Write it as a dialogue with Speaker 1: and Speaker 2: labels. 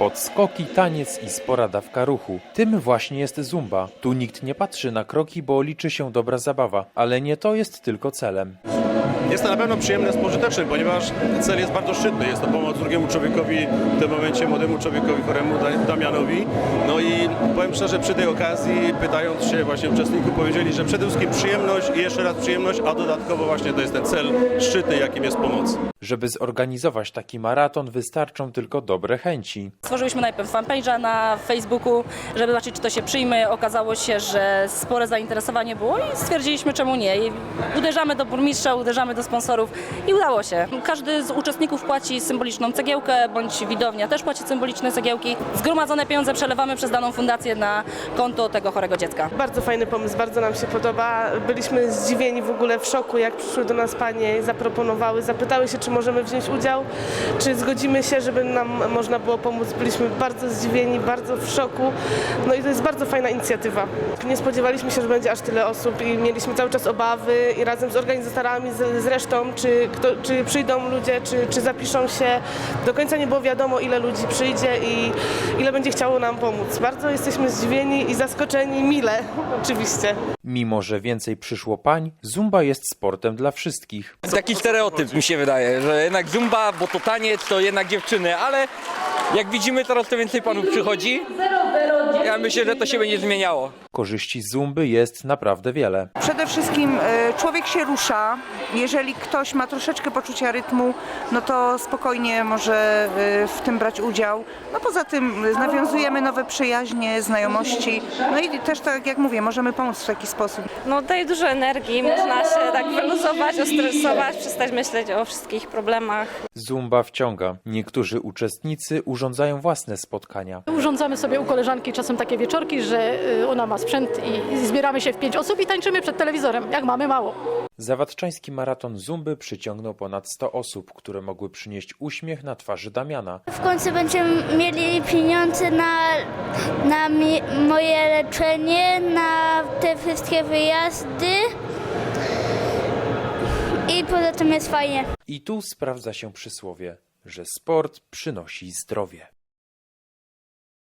Speaker 1: Podskoki, taniec i spora dawka ruchu. Tym właśnie jest zumba. Tu nikt nie patrzy na kroki, bo liczy się dobra zabawa. Ale nie to jest tylko celem.
Speaker 2: Jest to na pewno przyjemne, jest pożyteczne, ponieważ cel jest bardzo szczytny. Jest to pomoc drugiemu człowiekowi, w tym momencie młodemu człowiekowi choremu Da- Damianowi. No i powiem szczerze, przy tej okazji, pytając się właśnie uczestników, powiedzieli, że przede wszystkim przyjemność i jeszcze raz przyjemność, a dodatkowo właśnie to jest ten cel szczytny, jakim jest pomoc.
Speaker 1: Żeby zorganizować taki maraton, wystarczą tylko dobre chęci.
Speaker 3: Stworzyliśmy najpierw fanpage'a na Facebooku, żeby zobaczyć, czy to się przyjmie. Okazało się, że spore zainteresowanie było i stwierdziliśmy, czemu nie. I uderzamy do burmistrza, uderzamy do sponsorów i udało się. Każdy z uczestników płaci symboliczną cegiełkę, bądź widownia też płaci symboliczne cegiełki. Zgromadzone pieniądze przelewamy przez daną fundację na konto tego chorego dziecka.
Speaker 4: Bardzo fajny pomysł, bardzo nam się podoba. Byliśmy zdziwieni w ogóle w szoku, jak przyszły do nas panie, zaproponowały, zapytały się, czy możemy wziąć udział, czy zgodzimy się, żeby nam można było pomóc. Byliśmy bardzo zdziwieni, bardzo w szoku. No i to jest bardzo fajna inicjatywa. Nie spodziewaliśmy się, że będzie aż tyle osób i mieliśmy cały czas obawy i razem z organizatorami, z, z resztą, czy, kto, czy przyjdą ludzie, czy, czy zapiszą się. Do końca nie było wiadomo, ile ludzi przyjdzie i ile będzie chciało nam pomóc. Bardzo jesteśmy zdziwieni i zaskoczeni mile, oczywiście.
Speaker 1: Mimo, że więcej przyszło pań, zumba jest sportem dla wszystkich.
Speaker 5: Taki stereotyp mi się wydaje, że jednak zumba, bo to taniec, to jednak dziewczyny, ale jak widzimy teraz to więcej panów przychodzi. Ja myślę, że to się będzie zmieniało.
Speaker 1: Korzyści zumby jest naprawdę wiele.
Speaker 6: Przede wszystkim e, człowiek się rusza. Jeżeli ktoś ma troszeczkę poczucia rytmu, no to spokojnie może e, w tym brać udział. No poza tym nawiązujemy nowe przyjaźnie, znajomości. No i też tak jak mówię, możemy pomóc w taki sposób.
Speaker 7: No daje dużo energii, można się tak wyluzować, ostresować, przestać myśleć o wszystkich problemach.
Speaker 1: Zumba wciąga. Niektórzy uczestnicy urządzają własne spotkania.
Speaker 8: Urządzamy sobie u koleżanki czasem takie wieczorki, że y, ona ma sprzęt i, i zbieramy się w pięć osób i tańczymy przed telewizorem, jak mamy mało.
Speaker 1: Zawadczański maraton zumby przyciągnął ponad 100 osób, które mogły przynieść uśmiech na twarzy Damiana.
Speaker 9: W końcu będziemy mieli pieniądze na, na mi, moje leczenie, na te wszystkie wyjazdy. I poza tym jest fajnie.
Speaker 1: I tu sprawdza się przysłowie, że sport przynosi zdrowie.